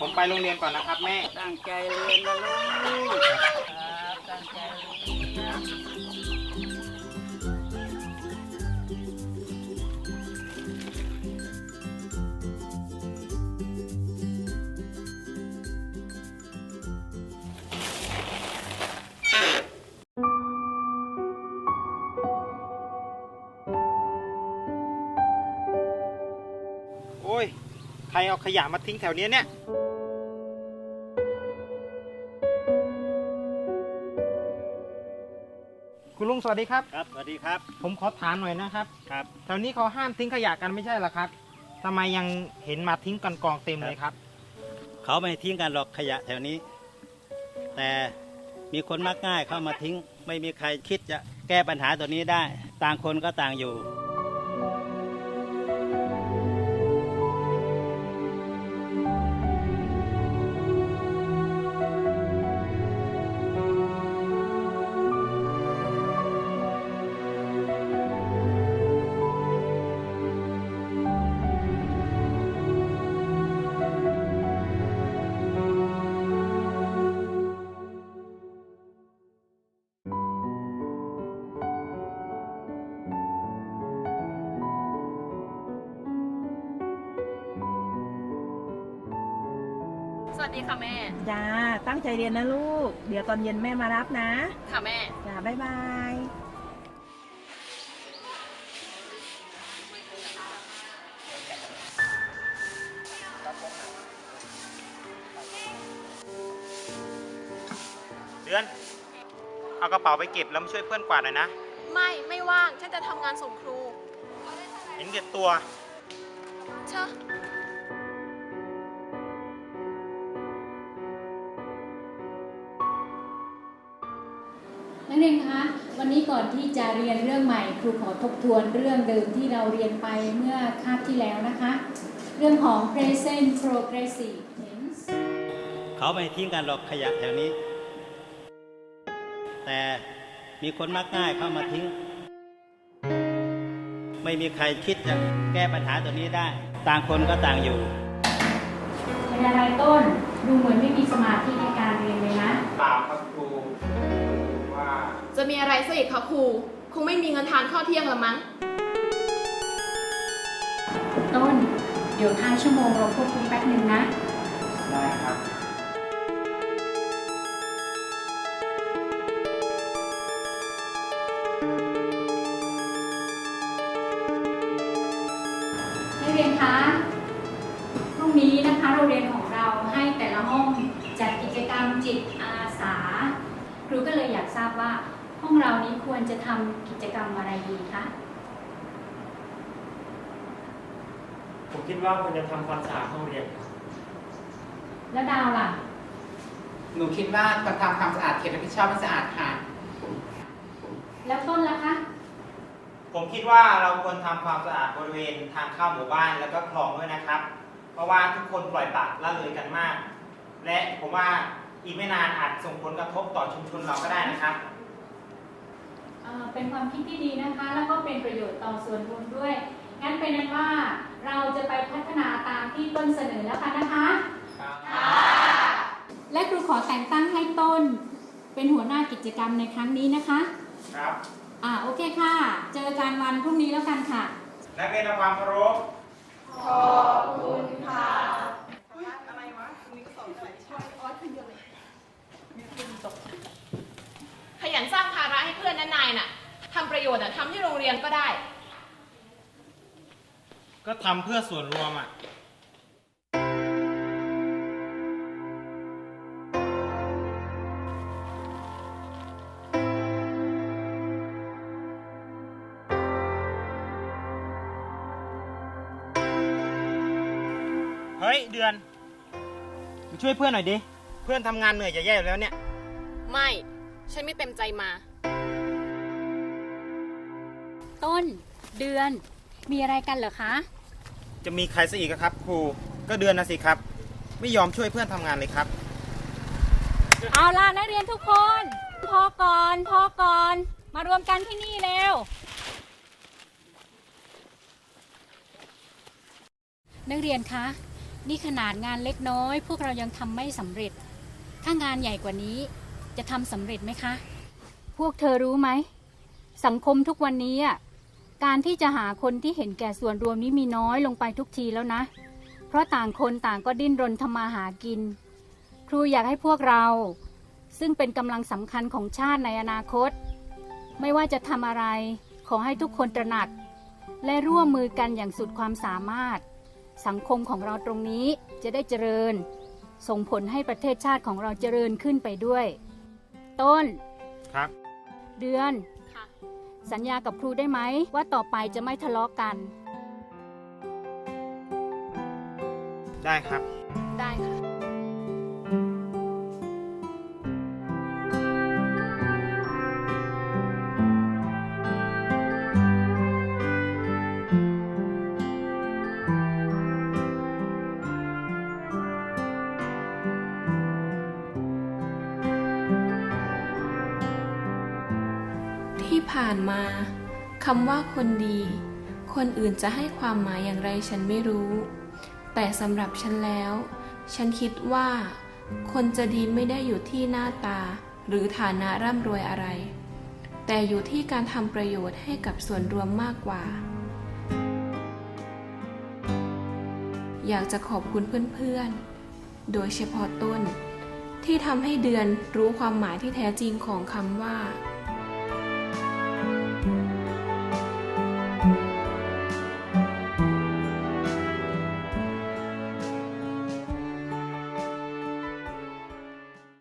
ผมไปโรงเรียนก่อนนะครับแม่ ตั้งใจเรียนนะลูกครับตั้งใจเรียนโอ้ย ใครเอาขยะมาทิ้งแถวเนี้ยเนี่ย งสวัสดีครับ ครับ สวัสดีครับ ผมขอถามหน่อยนะครับ ครับแถวนี้เขาห้ามทิ้งขยะกันไม่ใช่เหรอครับทำไมยังเห็นมาทิ้งกันกองเต็มเลยครับ เขาไม่ทิ้งกันหรอกขยะแถวนี้ แต่มีคนมักง่ายเข้ามาทิ้ง ไม่มีใครคิดจะแก้ปัญหาตัวนี้ได้ ต่างคนก็ต่างอยู่ สวัสดีค่ะแม่ จ้า ตั้งใจเรียนนะลูก เดี๋ยวตอนเย็นแม่มารับนะ ค่ะแม่ จ้า บ๊ายบายเดือน เอากระเป๋าไปเก็บแล้วมาช่วยเพื่อนกวาดหน่อยนะ ไม่ไม่ว่างฉันจะทำงานส่งครู เห็นเก็บตัว เชอะ นักเรียนคะวันนี้ก่อนที่จะเรียนเรื่องใหม่ครูขอทบทวนเรื่องเดิมที่เราเรียนไปเมื่อคาบที่แล้วนะคะ เรื่องของ present progressive tense เขาไม่ทิ้งกันหรอกขยะแถวนี้ แต่มีคนมักง่ายเข้ามาทิ้ง ไม่มีใครคิดจะแก้ปัญหาตัวนี้ได้ ต่างคนก็ต่างอยู่เป็นอะไรต้นดูเหมือนไม่มีสมาธิในการเรียนเลยนะเปล่าครับครูว่า จะมีอะไรซะอีกคะครู คงไม่มีเงินทานข้าวเที่ยงละมั้ง ต้น เดี๋ยวท้ายชั่วโมงเราควบคุมแป๊บหนึ่งนะ ได้ครับ นักเรียนคะ พรุ่งนี้นะคะโรงเรียนของเราให้แต่ละห้องจัดกิจกรรมจิตอาสา ครูก็เลยอยากทราบว่า ห้องเรานี้ควรจะทำกิจกรรมอะไรดีคะผมคิดว่าควรจะทำความสะอาดห้องเรียนครับแล้วดาวล่ะ หนูคิดว่าควรทำความสะอาดเขตรับผิดชอบให้สะอาดค่ะ แล้วต้นล่ะคะผมคิดว่าเราควรทำความสะอาดบริเวณทางเข้าหมู่บ้านแล้วก็คลองด้วยนะครับ เพราะว่าทุกคนปล่อยปละละเลยกันมาก และผมว่าอีกไม่นานอาจส่งผลกระทบต่อชุมชนเราก็ได้นะครับ เอ่อเป็นความคิดที่ดีนะคะ แล้วก็เป็นประโยชน์ต่อส่วนรวมด้วย งั้นเป็นนั้นว่าเราจะไปพัฒนาตามที่ต้นเสนอแล้วกันนะคะและครูขอแต่งตั้งให้ต้น เป็นหัวหน้ากิจกรรมในครั้งนี้นะคะ ครับ อ่าโอเคค่ะ เจอกันวันพรุ่งนี้แล้วกันค่ะ นักเรียนทำความเคารพ ขยันสร้างภาระให้เพื่อนนะนายน่ะทำประโยชน์อะทำที่โรงเรียนก็ได้ ก็ทำเพื่อส่วนรวมอะ เฮ้ย เดือนมาช่วยเพื่อนหน่อยดิ เพื่อนทำงานเหนื่อยจะแย่อยู่แล้วเนี่ย ไม่ ฉันไม่เต็มใจมา ต้น เดือน มีอะไรกันเหรอคะ จะมีใครซะอีกอะครับ ครูก็เดือนนะสิครับ ไม่ยอมช่วยเพื่อนทำงานเลยครับ เอาล่ะนักเรียนทุกคน พอก่อน พอก่อน มารวมกันที่นี่เร็วนักเรียนคะ นี่ขนาดงานเล็กน้อย พวกเรายังทำไม่สำเร็จ ถ้างานใหญ่กว่านี้จะทำสำเร็จไหมคะ พวกเธอรู้ไหม สังคมทุกวันนี้อะ การที่จะหาคนที่เห็นแก่ส่วนรวมนี้มีน้อยลงไปทุกทีแล้วนะ เพราะต่างคนต่างก็ดิ้นรนทำมาหากิน ครูอยากให้พวกเรา ซึ่งเป็นกำลังสำคัญของชาติในอนาคต ไม่ว่าจะทำอะไร ขอให้ทุกคนตระหนัก และร่วมมือกันอย่างสุดความสามารถ สังคมของเราตรงนี้จะได้เจริญ ส่งผลให้ประเทศชาติของเราเจริญขึ้นไปด้วย ต้น ครับ เดือนค่ะ สัญญากับครูได้ไหมว่าต่อไปจะไม่ทะเลาะกัน ได้ครับ ได้ค่ะ ผ่านมาคำว่าคนดี คนอื่นจะให้ความหมายอย่างไรฉันไม่รู้ แต่สำหรับฉันแล้ว ฉันคิดว่า คนจะดีไม่ได้อยู่ที่หน้าตา หรือฐานะร่ำรวยอะไร แต่อยู่ที่การทำประโยชน์ให้กับส่วนรวมมากกว่า อยากจะขอบคุณเพื่อนๆ โดยเฉพาะต้น ที่ทำให้เดือนรู้ความหมายที่แท้จริงของคำว่า